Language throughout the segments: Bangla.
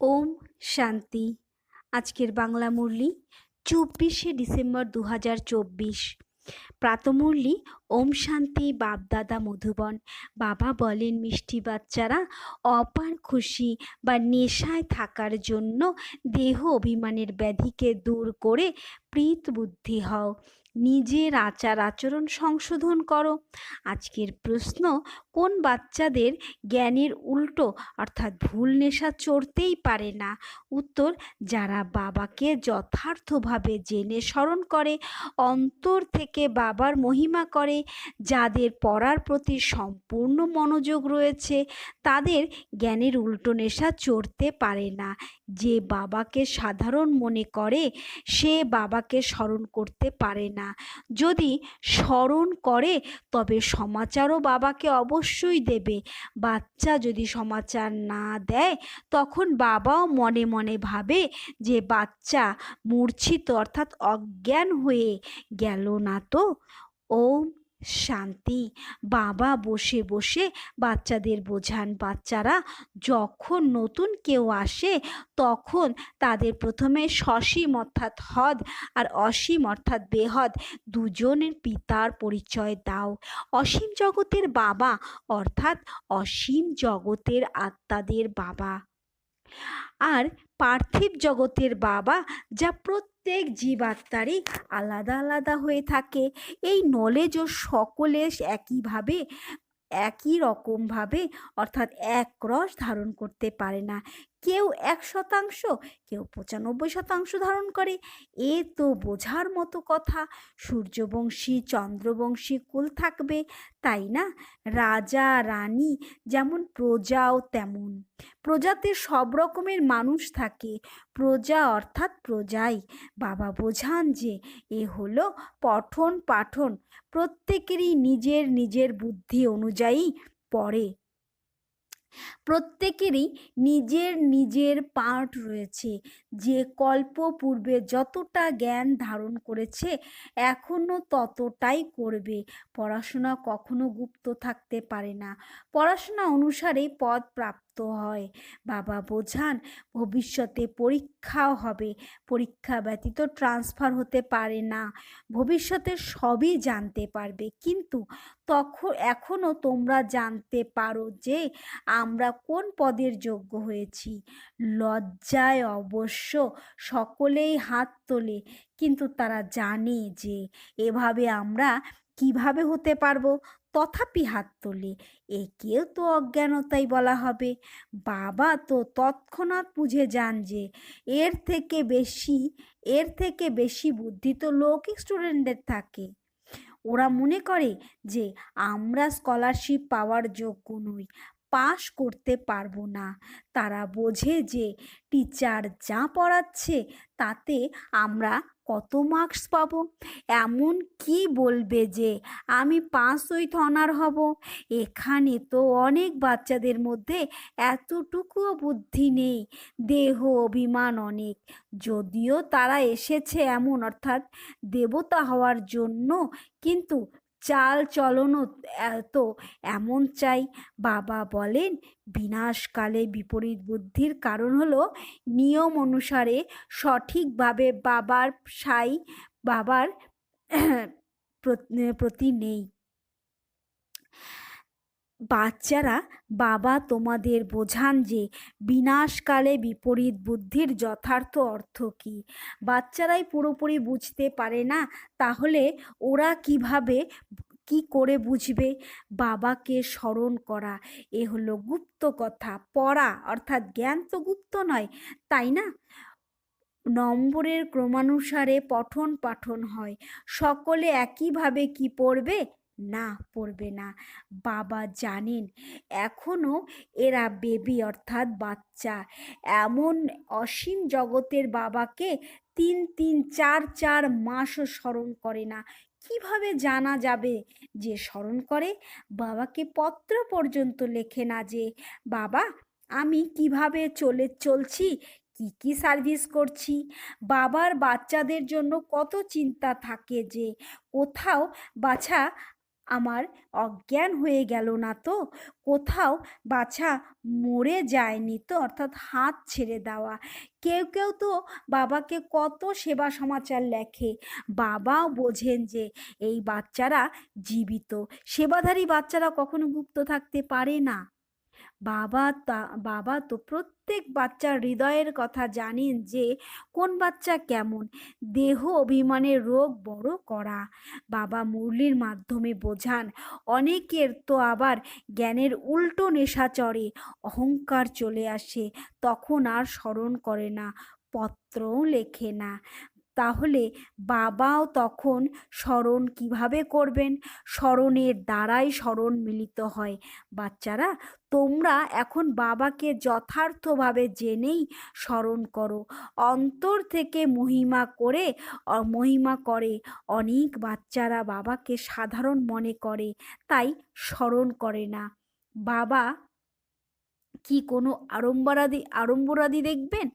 ওম শান্তি। আজকের বাংলা মুরলি চব্বিশে ডিসেম্বর দু হাজার চব্বিশ। প্রাতমুরলি ওম শান্তি বাপদাদা মধুবন। বাবা বলেন, মিষ্টি বাচ্চারা, অপার খুশি বা নেশায় থাকার জন্য দেহ অভিমানের ব্যাধিকে দূর করে প্রীত বুদ্ধি হও। নিজের আচার আচরণ সংশোধন করো। আজকের প্রশ্ন, কোন বাচ্চাদের জ্ঞানের উল্টো অর্থাৎ ভুল নেশা চড়তেই পারে না? উত্তর, যারা বাবাকে যথার্থভাবে জেনে স্মরণ করে, অন্তর থেকে বাবার মহিমা করে যাদের পড়ার প্রতি সম্পূর্ণ মনোযোগ রয়েছে, তাদের জ্ঞানের উল্টো নেশা চড়তে পারে না। যে বাবাকে সাধারণ মনে করে, সে বাবাকে স্মরণ করতে পারে না। যদি স্মরণ করে, তবে সমাচারও বাবাকে অবশ্যই দেবে। বাচ্চা যদি সমাচার না দেয়, তখন বাবাও মনে মনে ভাবে যে বাচ্চা মূর্ছিত অর্থাৎ অজ্ঞান হয়ে গেল না তো। ওম শান্তি। বাবা বসে বসে বাচ্চাদের বোঝান। বাচ্চারা যখন নতুন কেউ আসে, তখন তাদের প্রথমে সসীম অর্থাৎ হদ আর অসীম অর্থাৎ বেহদ দুজনের পিতার পরিচয় দাও। অসীম জগতের বাবা অর্থাৎ অসীম জগতের আত্মাদের বাবা। আর পার্থিব জগতের বাবা যা প্রত্যেক জীবাত্মারই আলাদা আলাদা হয়ে থাকে। এই নলেজও সকলে একইভাবে, একই রকমভাবে, অর্থাৎ এক রস ধারণ করতে পারে না। কেউ এক শতাংশ, কেউ পঁচানব্বই শতাংশ ধারণ করে। এ তো বোঝার মতো কথা। সূর্যবংশী, চন্দ্রবংশী কুল থাকবে, তাই না? রাজা, রানী যেমন প্রজাও তেমন। প্রজাতে সব রকমের মানুষ থাকে। প্রজা অর্থাৎ প্রজাই। বাবা বোঝান যে এ হলো পঠন পাঠন প্রত্যেকেরই নিজের নিজের বুদ্ধি অনুযায়ী পড়ে। প্রত্যেকেরই নিজের নিজের পার্ট রয়েছে। যে কল্প পূর্বে যতটা জ্ঞান ধারণ করেছে এখনও ততটাই করবে। পড়াশোনা কখনো গুপ্ত থাকতে পারে না। পড়াশোনা অনুসারে পদ প্রাপ্ত হয়। বাবা বোঝান, ভবিষ্যতে পরীক্ষাও হবে। পরীক্ষা ব্যতীত ট্রান্সফার হতে পারে না। ভবিষ্যতে সবই জানতে পারবে। কিন্তু তখন এখনও তোমরা জানতে পারো যে আমরা কোন পদের যোগ্য হয়েছি। লজ্জায় অবশ্য সকলেই হাত তোলে, কিন্তু তারা জানে যে এভাবে আমরা কীভাবে হতে পারব। তথাপি হাত তোলে। একেও তো অজ্ঞানতাই বলা হবে। বাবা তো তৎক্ষণাৎ বুঝে যান যে এর থেকে বেশি, এর থেকে বেশি বুদ্ধি তো লৌকিক স্টুডেন্টদের থাকে। ওরা মনে করে যে আমরা স্কলারশিপ পাওয়ার যোগ্য নই পাশ করতে পারব না। তারা বোঝে যে টিচার যা পড়াচ্ছে তাতে আমরা কত মার্কস পাব? এমন কি বলবে যে আমি পাঁচ উইথ অনার হব? এখানে তো অনেক বাচ্চাদের মধ্যে এতটুকুও বুদ্ধি নেই। দেহ অভিমান অনেক। যদিও তারা এসেছে এমন, অর্থাৎ দেবতা হওয়ার জন্য, কিন্তু চাল চলনও এত, এমন চাই। বাবা বলেন, বিনাশকালে বিপরীত বুদ্ধির কারণ হলো নিয়ম অনুসারে সঠিকভাবে বাবার সাই, বাবার প্রতি নেই। বাচ্চারা, বাবা, তোমাদের বোঝান যে বিনাশকালে বিপরীত বুদ্ধির যথার্থ অর্থ কী? বাচ্চারাই পুরোপুরি বুঝতে পারে না, তাহলে ওরা কীভাবে, কি করে বুঝবে? বাবাকে স্মরণ করা, এ হলো গুপ্ত কথা। পড়া, অর্থাৎ জ্ঞান তো গুপ্ত নয়, তাই না? নম্বরের ক্রমানুসারে পঠন পাঠন হয়। সকলে একইভাবে কি পড়বে? না পড়বে না। বাবা জানেন এখনও এরা বেবি অর্থাৎ বাচ্চা। এমন অসীম জগতের বাবাকে তিন তিন, চার চার মাসও স্মরণ করে না। কীভাবে জানা যাবে যে স্মরণ করে? বাবাকে পত্র পর্যন্ত লেখে না যে, বাবা, আমি কীভাবে চলে, চলছি? কি কি সার্ভিস করছি? বাবার বাচ্চাদের জন্য কত চিন্তা থাকে যে, কোথাও বাছা আমার অজ্ঞান হয়ে গেল না তো? কোথাও বাছা মরে যায়নি তো? অর্থাৎ হাত ছেড়ে দেওয়া। কেউ কেউ তো বাবাকে কত সেবা সমাচার লেখে। বাবাও বোঝেন যে এই বাচ্চারা জীবিত। সেবাধারী বাচ্চারা কখনো গুপ্ত থাকতে পারে না। বাবা তা, বাবা তো প্রত্যেক বাচ্চার হৃদয়ের কথা জানেন যে কোন বাচ্চা কেমন। দেহ অভিমানের রোগ বড় করা। বাবা মুরলির মাধ্যমে বোঝান, অনেকের তো আবার জ্ঞানের উল্টো নেশা চড়ে, অহংকার চলে আসে, তখন আর স্মরণ করে না, পত্রও লেখে না। তাহলে বাবাও তখন স্মরণ কীভাবে করবেন? স্মরণের দ্বারাই স্মরণ মিলিত হয়। বাচ্চারা, তোমরা এখন বাবাকে যথার্থভাবে জেনেই স্মরণ করো। অন্তর থেকে মহিমা করে মহিমা করে। অনেক বাচ্চারা বাবাকে সাধারণ মনে করে, তাই স্মরণ করে না। বাবা কি কোনো আড়ম্বরাদি আড়ম্বরাদি দেখবেন?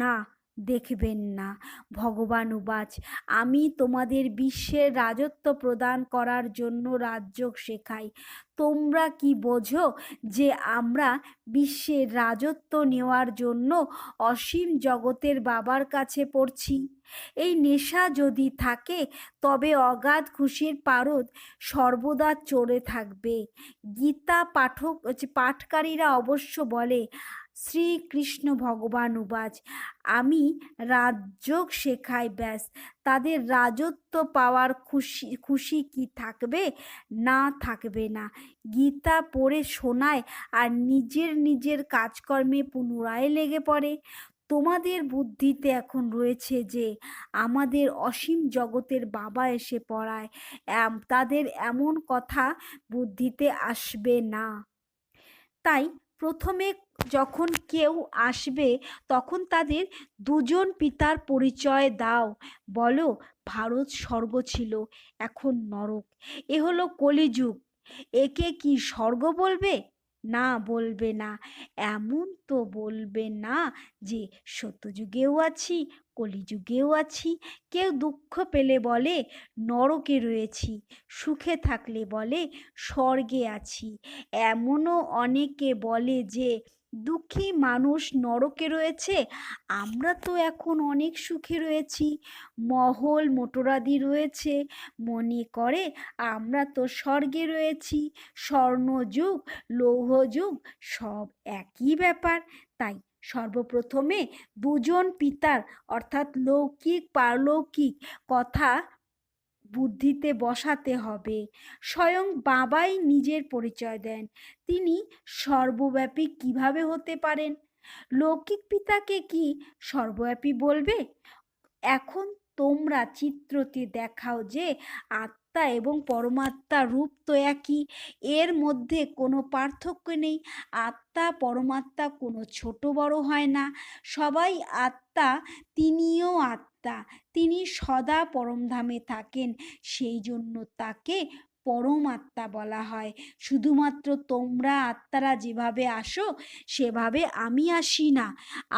না। দেখবেন না। ভগবান উবাচ আমি তোমাদের বিশ্বের রাজত্ব প্রদান করার জন্য রাজ্য শেখাই। তোমরা কি বোঝো যে আমরা বিশ্বের রাজত্ব নেওয়ার জন্য অসীম জগতের বাবার কাছে পড়ছি? এই নেশা যদি থাকে, তবে অগাধ খুশির পারদ সর্বদা চড়ে থাকবে। গীতা পাঠক, পাঠকারীরা অবশ্য বলে শ্রীকৃষ্ণ ভগবান উবাচ আমি রাজযোগ শেখাই ব্যাস। তাদের রাজত্ব পাওয়ার খুশি খুশি কি থাকবে? না থাকবে না। গীতা পড়ে শোনায় আর নিজের নিজের কাজকর্মে পুনরায় লেগে পড়ে। তোমাদের বুদ্ধিতে এখন রয়েছে যে, আমাদের অসীম জগতের বাবা এসে পড়ায়। তাদের এমন কথা বুদ্ধিতে আসবে না। তাই প্রথমে যখন কেউ আসবে, তখন তাদের দুজন পিতার পরিচয় দাও। বলো, ভারত স্বর্গ ছিল, এখন নরক। এ হলো কলিযুগ। একে কি স্বর্গ বলবে? না বলবে না। এমন তো বলবে না যে, সত্যযুগেও আছি, কলিযুগেও আছি। কেউ দুঃখ পেলে বলে, নরকে রয়েছি। সুখে থাকলে বলে, স্বর্গে আছি। এমনও অনেকে বলে যে দুঃখী মানুষ নরকে রয়েছে, আমরা তো এখন অনেক সুখে রয়েছি। মহল মোটরাদি রয়েছে, মনে করে আমরা তো স্বর্গে রয়েছি। স্বর্ণযুগ লৌহযুগ সব একই ব্যাপার। তাই সর্বপ্রথমে দুজন পিতার, অর্থাৎ লৌকিক, পারলৌকিক কথা বুদ্ধিতে বসাতে হবে। স্বয়ং বাবাই নিজের পরিচয় দেন। তিনি সর্বব্যাপী কীভাবে হতে পারেন? লৌকিক পিতাকে কি সর্বব্যাপী বলবে? এখন তোমরা চিত্রতে দেখাও যে আত্মা এবং পরমাত্মা রূপ তো একই। এর মধ্যে কোনো পার্থক্য নেই। আত্মা, পরমাত্মা কোনো ছোট বড় হয় না। সবাই আত্মা, তিনিও আত্মা। তিনি সদা পরমধামে থাকেন। সেই জন্য তাকে পরমাত্মা বলা হয়। শুধুমাত্র তোমরা আত্মারা যেভাবে আসো, সেভাবে আমি আসি না।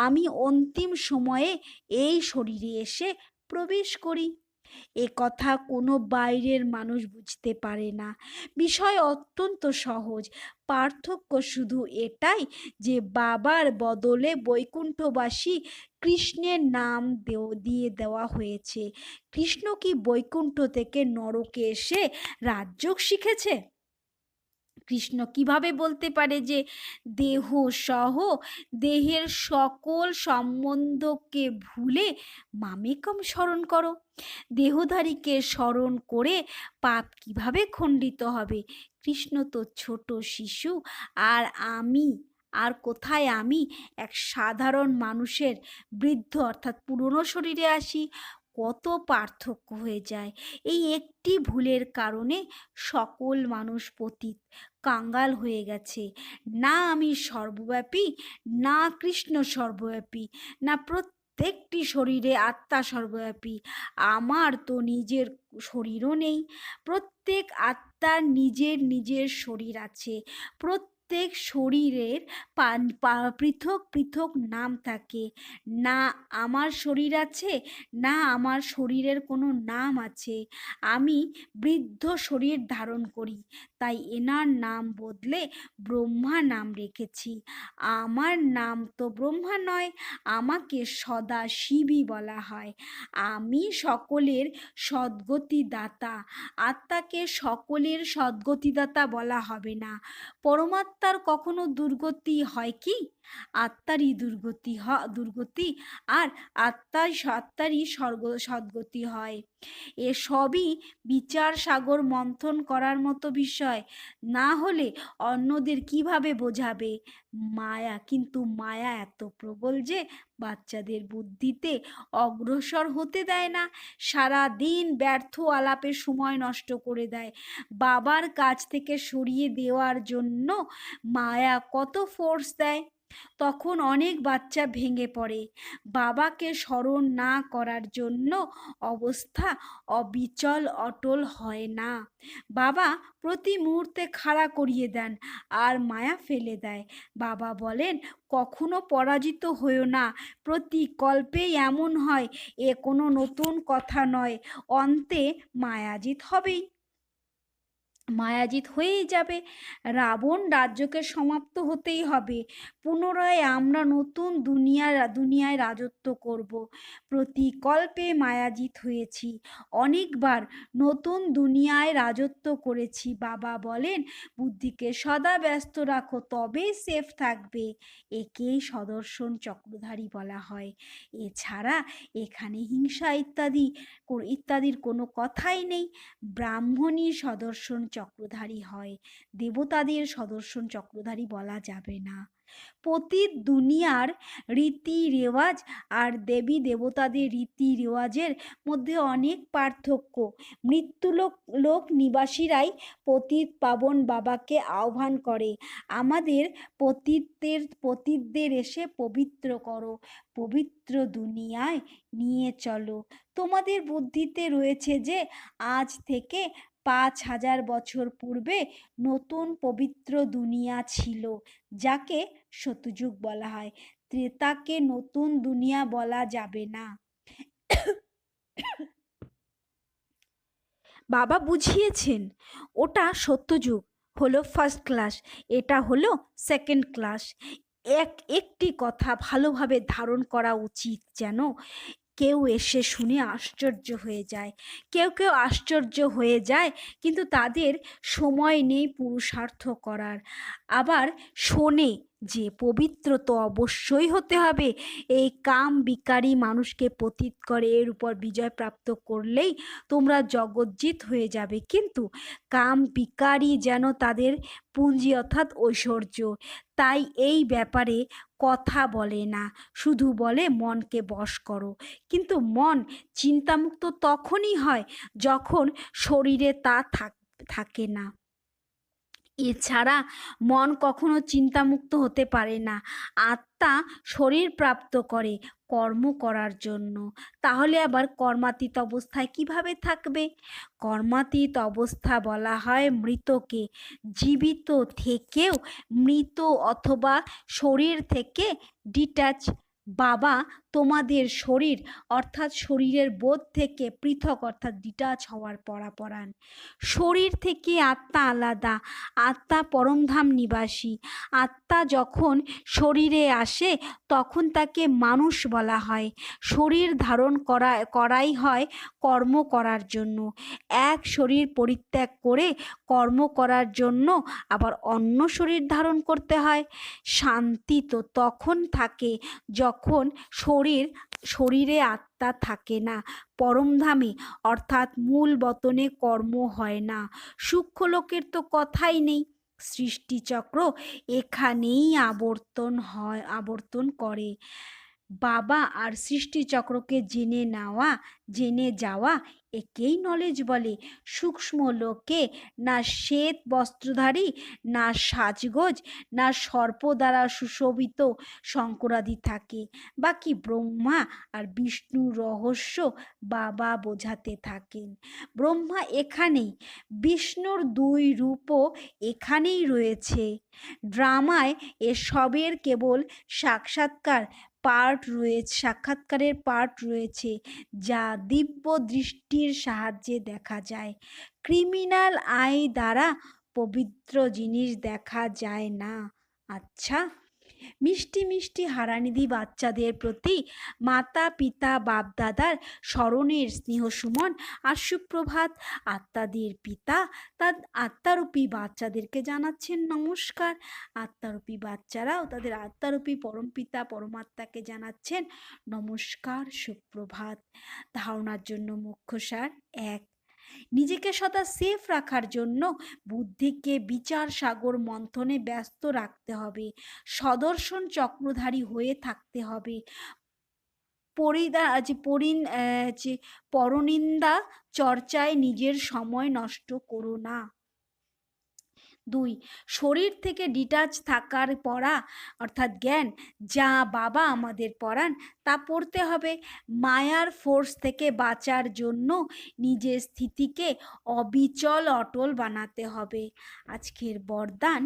আমি অন্তিম সময়ে এই শরীরে এসে প্রবেশ করি। এ কথা কোনো বাইরের মানুষ বুঝতে পারে না। বিষয় অত্যন্ত সহজ। পার্থক্য শুধু এটাই যে বাবার বদলে বৈকুণ্ঠবাসী কৃষ্ণের নাম দিয়ে দেওয়া হয়েছে। কৃষ্ণ কি বৈকুণ্ঠ থেকে নরকে এসে রাজযোগ শিখেছে? কৃষ্ণ কীভাবে বলতে পারে যে দেহ সহ দেহের সকল সম্বন্ধকে ভুলে মামেকম স্মরণ করো। দেহধারীকে স্মরণ করে পাপ কীভাবে খণ্ডিত হবে? কৃষ্ণ তো ছোট শিশু, আর আমি, আর কোথায় আমি? এক সাধারণ মানুষের বৃদ্ধ অর্থাৎ পুরনো শরীরে আসি। কত পার্থক্য হয়ে যায়। এই একটি ভুলের কারণে সকল মানুষ পতিত, কাঙ্গাল হয়ে গেছে। না আমি সর্বব্যাপী, না কৃষ্ণ সর্বব্যাপী, না প্রত্যেকটি শরীরে আত্মা সর্বব্যাপী। আমার তো নিজের শরীরও নেই। প্রত্যেক আত্মার নিজের নিজের শরীর আছে। প্রত্যেক প্রত্যেক শরীরের পৃথক পৃথক নাম থাকে। না আমার শরীর আছে, না আমার শরীরের কোনো নাম আছে। আমি বৃদ্ধ শরীর ধারণ করি, তাই এনার নাম বদলে ব্রহ্মা নাম রেখেছি। আমার নাম তো ব্রহ্মা নয়, আমাকে সদা শিবই বলা হয়। আমি সকলের সদ্গতিদাতা, আত্মাকে সকলের সদ্গতিদাতা বলা হবে না। পরমাত্মার কখনো দুর্গতি হয় কি? আত্মারই দুর্গতি হ, দুর্গতি আর আত্মার আত্মারই স্বর্গ, সদ্গতি হয়। এসবই বিচার সাগর মন্থন করার মতো বিষয়। না হলে অন্যদের কীভাবে বোঝাবে? মায়া, কিন্তু মায়া এত প্রবল যে বাচ্চাদের বুদ্ধিতে অগ্রসর হতে দেয় না। সারা দিন ব্যর্থ আলাপে সময় নষ্ট করে দেয়। বাবার কাছ থেকে সরিয়ে দেওয়ার জন্য মায়া কত ফোর্স দেয়? তখন অনেক বাচ্চা ভেঙে পড়ে। বাবাকে স্মরণ না করার জন্য অবস্থা অবিচল, অটল হয় না। বাবা প্রতি মুহূর্তে খাড়া করিয়ে দেন আর মায়া ফেলে দেয়। বাবা বলেন, কখনো পরাজিত হয়েও না। প্রতি কল্পেই এমন হয়, এ কোনো নতুন কথা নয়। অন্তে মায়াজিত হবেই। মায়াজিত হয়েই যাবে। রাবণ রাজ্যকে সমাপ্ত হতেই হবে। পুনরায় আমরা নতুন দুনিয়া, দুনিয়ায় রাজত্ব করব। প্রতি কল্পে মায়াজিত হয়েছি। অনেকবার নতুন দুনিয়ায় রাজত্ব করেছি। বাবা বলেন, বুদ্ধিকে সদা ব্যস্ত রাখো, তবেই সেফ থাকবে। একেই সদর্শন চক্রধারী বলা হয়। এছাড়া এখানে হিংসা ইত্যাদি ইত্যাদির কোনো কথাই নেই। ব্রাহ্মণই সদর্শন চক্রধারী হয়। দেবতাদের সদর্শন চক্রধারী বলা যাবে না। পতীত দুনিয়ার রীতি রেওয়াজ আর দেবী দেবতাদের রীতি রেওয়াজের মধ্যে অনেক পার্থক্য। মৃত্যুলোক, লোক নিবাসীরাই পতীত পাবন বাবাকে আহ্বান করে, আমাদের পতীতদের পতীতদের এসে পবিত্র করো, পবিত্র দুনিয়ায় নিয়ে চলো। তোমাদের বুদ্ধিতে রয়েছে যে, আজ থেকে পাঁচ হাজার বছর পূর্বে নতুন পবিত্র দুনিয়া ছিল, যাকে সত্যযুগ বলা হয়। ত্রেতাকে নতুন দুনিয়া বলা যাবে না। বাবা বুঝিয়েছেন, ওটা সত্যযুগ, হলো ফার্স্ট ক্লাস এটা হলো সেকেন্ড ক্লাস এক, একটি কথা ভালোভাবে ধারণ করা উচিত যেন কেউ এসে শুনে আশ্চর্য হয়ে যায়। কেউ কেউ আশ্চর্য হয়ে যায়, কিন্তু তাদের সময় নেই পুরুষার্থ করার। আবার শোনে যে পবিত্র তো অবশ্যই হতে হবে। এই কাম বিকারী মানুষকে পতিত করে, এর উপর বিজয় প্রাপ্ত করলেই তোমরা জগজ্জিত হয়ে যাবে। কিন্তু কাম বিকারী যেন তাদের পুঁজি অর্থাৎ ঐশ্বর্য, তাই এই ব্যাপারে কথা বলে না। শুধু বলে মনকে বশ করো। কিন্তু মন চিন্তামুক্ত তখনই হয় যখন শরীরে তা থাকে না। এছাড়া মন কখনো চিন্তামুক্ত হতে পারে না। আত্মা শরীর প্রাপ্ত করে কর্ম করার জন্য। তাহলে আবার কর্মাতীত অবস্থায় কীভাবে থাকবে? কর্মাতীত অবস্থা বলা হয় মৃতকে। জীবিত থেকেও মৃত অথবা শরীর থেকে ডিট্যাচ বাবা তোমাদের শরীর অর্থাৎ শরীরের বোধ থেকে পৃথক অর্থাৎ ডিটাচ হওয়ার পরাপরাণ। শরীর থেকে আত্মা আলাদা, আত্মা পরমধাম নিবাসী। আত্মা যখন শরীরে আসে তখন তাকে মানুষ বলা হয়। শরীর ধারণ করা, করাই হয় কর্ম করার জন্য। এক শরীর পরিত্যাগ করে কর্ম করার জন্য আবার অন্য শরীর ধারণ করতে হয়। শান্তি তো তখন থাকে যখন শরীর, শরীরে আত্মা থাকে না, পরমধামে, অর্থাৎ মূল বতনে কর্ম হয় না। সূক্ষ্মলোকের তো কথাই নেই, সৃষ্টিচক্র এখানেই আবর্তন হয়, আবর্তন করে। বাবা আর সৃষ্টিচক্রকে জেনে নেওয়া, জেনে যাওয়া একেই নলেজ বলে। সূক্ষ্ম লোকে না শ্বেত বস্ত্রধারী, না সাজগোজ, না সর্প দ্বারা সুশোভিত শঙ্করাদি থাকে। বাকি ব্রহ্মা আর বিষ্ণুর রহস্য বাবা বোঝাতে থাকেন। ব্রহ্মা এখানেই, বিষ্ণুর দুই রূপও এখানেই রয়েছে। ড্রামায় এসবের কেবল সাক্ষাৎকার পার্ট রয়েছে, সাক্ষাৎকারের পার্ট রয়েছে যা দিব্য দৃষ্টির সাহায্যে দেখা যায়। ক্রিমিনাল আই দ্বারা পবিত্র জিনিস দেখা যায় না। আচ্ছা। মিষ্টি মিষ্টি হারানিধি বাচ্চাদের প্রতি মাতা, পিতা, বাপদাদার স্মরণের স্নেহ সুমন আর সুপ্রভাত আত্মাদের পিতা তার আত্মারূপী বাচ্চাদেরকে জানাচ্ছেন নমস্কার। আত্মারূপী বাচ্চারাও তাদের আত্মারূপী পরমপিতা পরমাত্মাকে জানাচ্ছেন নমস্কার, সুপ্রভাত। ধারণার জন্য মুখ্য সার এক নিজেকে সদা সেফ রাখার জন্য বুদ্ধিকে বিচার সাগর মন্থনে ব্যস্ত রাখতে হবে। সদর্শন চক্রধারী হয়ে থাকতে হবে। পরিদা, যে পরিন যে পরনিন্দা চর্চায় নিজের সময় নষ্ট করো না। দুই, শরীর থেকে ডিটাচ থাকার পড়া, অর্থাৎ জ্ঞান, যা বাবা আমাদের পড়ান, তা পড়তে হবে। মায়ার ফোর্স থেকে বাঁচার জন্য নিজের স্থিতিকে অবিচল, অটল বানাতে হবে। আজকের বরদান,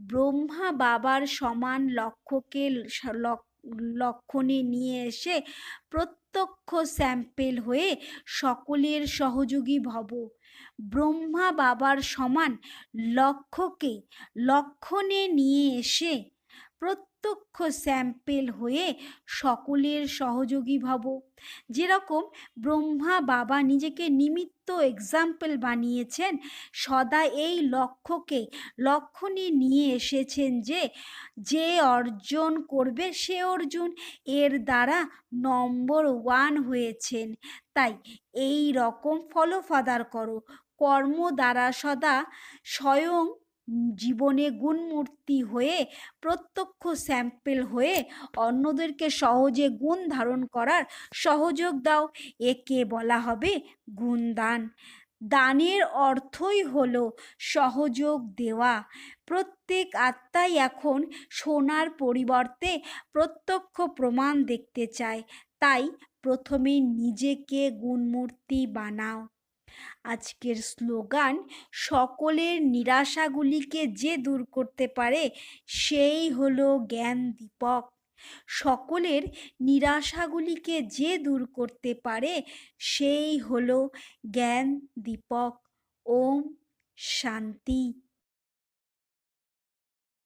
ব্রহ্মা বাবার সমান লক্ষ্যকে লক্ষণে নিয়ে এসে প্রত্যক্ষ স্যাম্পেল হয়ে সকলের সহযোগী ভব। ব্রহ্মা বাবার সমান লক্ষ্যকে, লক্ষণে নিয়ে এসে প্রত্যক্ষ স্যাম্পেল হয়ে সকলের সহযোগী ভব। যেরকম ব্রহ্মা বাবা নিজেকে নিমিত্ত এক্সাম্পল বানিয়েছেন, সদা এই লক্ষ্যকে, লক্ষণে নিয়ে এসেছেন যে যে অর্জন করবে সে অর্জুন, এর দ্বারা নম্বর ওয়ান হয়েছেন। তাই এই রকম ফলোফাদার করো। কর্ম দ্বারা সদা স্বয়ং জীবনে গুণমূর্তি হয়ে প্রত্যক্ষ স্যাম্পেল হয়ে অন্যদেরকে সহজে গুণ ধারণ করার সহযোগ দাও। একে বলা হবে গুণদান। দানের অর্থই হল সহযোগ দেওয়া। প্রত্যেক আত্মাই এখন সোনার পরিবর্তে প্রত্যক্ষ প্রমাণ দেখতে চায়। তাই প্রথমে নিজেকে গুণমূর্তি বানাও। আজকের স্লোগান, সকলের নিরাশাগুলিকে যে দূর করতে পারে, সেই হলো জ্ঞান দীপক। সকলের নিরাশাগুলিকে যে দূর করতে পারে, সেই হলো জ্ঞান দীপক। ওম শান্তি।